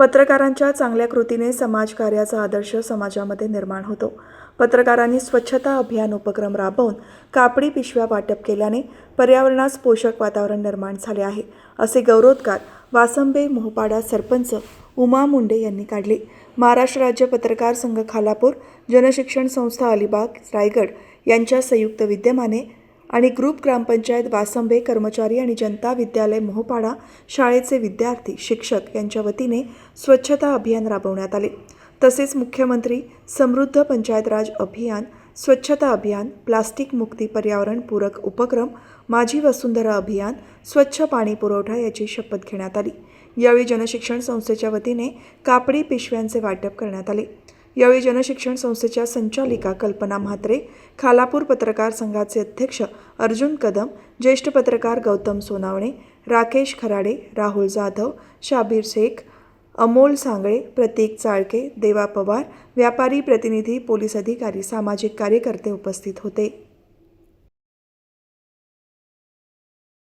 पत्रकारांच्या चांगल्या कृतीने समाजकार्याचा आदर्श समाजामध्ये निर्माण होतो. पत्रकारांनी स्वच्छता अभियान उपक्रम राबवून कापडी पिशव्या वाटप केल्याने पर्यावरणास पोषक वातावरण निर्माण झाले आहे असे गौरवोद्गार वासंबे मोहपाडा सरपंच उमा मुंडे यांनी काढले. महाराष्ट्र राज्य पत्रकार संघ खालापूर जनशिक्षण संस्था अलिबाग रायगड यांच्या संयुक्त विद्यमाने आणि ग्रुप ग्रामपंचायत वासंबे कर्मचारी आणि जनता विद्यालय मोहपाडा शाळेचे विद्यार्थी शिक्षक यांच्या वतीने स्वच्छता अभियान राबवण्यात आले. तसेच मुख्यमंत्री समृद्ध पंचायत राज अभियान स्वच्छता अभियान प्लास्टिक मुक्ती पर्यावरण पूरक उपक्रम माझी वसुंधरा अभियान स्वच्छ पाणी पुरवठा याची शपथ घेण्यात आली. यावेळी जनशिक्षण संस्थेच्या वतीने कापडी पिशव्यांचे वाटप करण्यात आले. यावेळी जनशिक्षण संस्थेच्या संचालिका कल्पना म्हात्रे खालापूर पत्रकार संघाचे अध्यक्ष अर्जुन कदम ज्येष्ठ पत्रकार गौतम सोनावणे राकेश खराडे राहुल जाधव शाबीर शेख अमोल सांगळे प्रतीक चाळके देवा पवार व्यापारी प्रतिनिधी पोलीस अधिकारी सामाजिक कार्यकर्ते उपस्थित होते.